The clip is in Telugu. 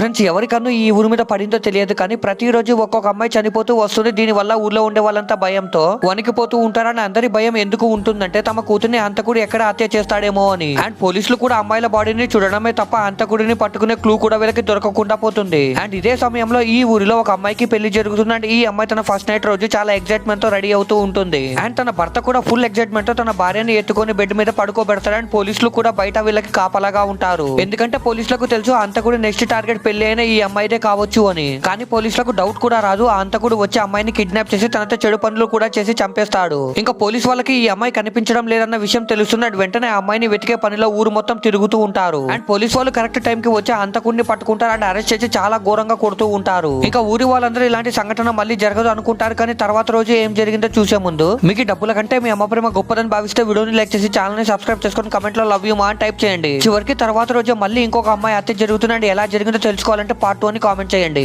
ఫ్రెండ్స్ ఎవరికన్నా ఈ ఊరి మీద పడిందో తెలియదు కానీ ప్రతిరోజు ఒక్కొక్క అమ్మాయి చనిపోతూ వస్తుంది. దీని వల్ల ఊర్లో ఉండే వాళ్ళంతా భయంతో వణికిపోతూ ఉంటారని అందరి భయం ఎందుకు ఉంటుందంటే తమ కూతుర్ని హంతకుడు ఎక్కడ హత్య చేస్తాడేమో అని. అండ్ పోలీసులు కూడా అమ్మాయిల బాడీని చూడడమే తప్ప హంతకుడిని పట్టుకునే క్లూ కూడా వీళ్ళకి దొరకకుండా పోతుంది. అండ్ ఇదే సమయంలో ఈ ఊరిలో ఒక అమ్మాయికి పెళ్ళి జరుగుతుంది. అండ్ ఈ అమ్మాయి తన ఫస్ట్ నైట్ రోజు చాలా ఎక్సైట్మెంట్తో రెడీ అవుతూ ఉంటుంది. అండ్ తన భర్త కూడా ఫుల్ ఎక్సైట్మెంట్తో తన భార్యని ఎత్తుకొని బెడ్ మీద పడుకోబెడతాడు. అండ్ పోలీసులు కూడా బయట వీళ్ళకి కాపలాగా ఉంటారు. ఎందుకంటే పోలీసులకు తెలుసు ఆ హంతకుడు నెక్స్ట్ టార్గెట్ పెళ్ళి అయిన ఈ అమ్మాయిదే కావచ్చు అని. కానీ పోలీసులకు డౌట్ కూడా రాదు. ఆ అంతకుడు వచ్చి అమ్మాయిని కిడ్నాప్ చేసి తనతో చెడు పనులు కూడా చేసి చంపేస్తాడు. ఇంకా పోలీస్ వాళ్ళకి ఈ అమ్మాయి కనిపించడం లేదన్న విషయం తెలుస్తుంది వెంటనే ఆ అమ్మాయిని వెతికే పనిలో ఊరు మొత్తం తిరుగుతూ ఉంటారు. అండ్ పోలీస్ వాళ్ళు కరెక్ట్ టైం కి వచ్చి అంతకుడిని పట్టుకుంటారు. అండ్ అరెస్ట్ చేసి చాలా ఘోరంగా కొడుతూ ఉంటారు. ఇంకా ఊరి వాళ్ళందరూ ఇలాంటి సంఘటన మళ్ళీ జరగదు అనుకుంటారు. కానీ తర్వాత రోజు ఏం జరిగిందో చూసే ముందు మీకు డబ్బుల కంటే మీ అమ్మ ప్రేమ గొప్పదని భావిస్తే వీడియోని లైక్ చేసి ఛానల్ని సబ్స్క్రైబ్ చేసుకొని కమెంట్లో లవ్ యూ మా అని టైప్ చేయండి. చివరికి తర్వాత రోజు మళ్ళీ ఇంకొక అమ్మాయి హత్య జరుగుతుందండి. ఎలా జరిగిందో తెలుసుకోవాలంటే పార్ట్ టూ అని కామెంట్ చేయండి.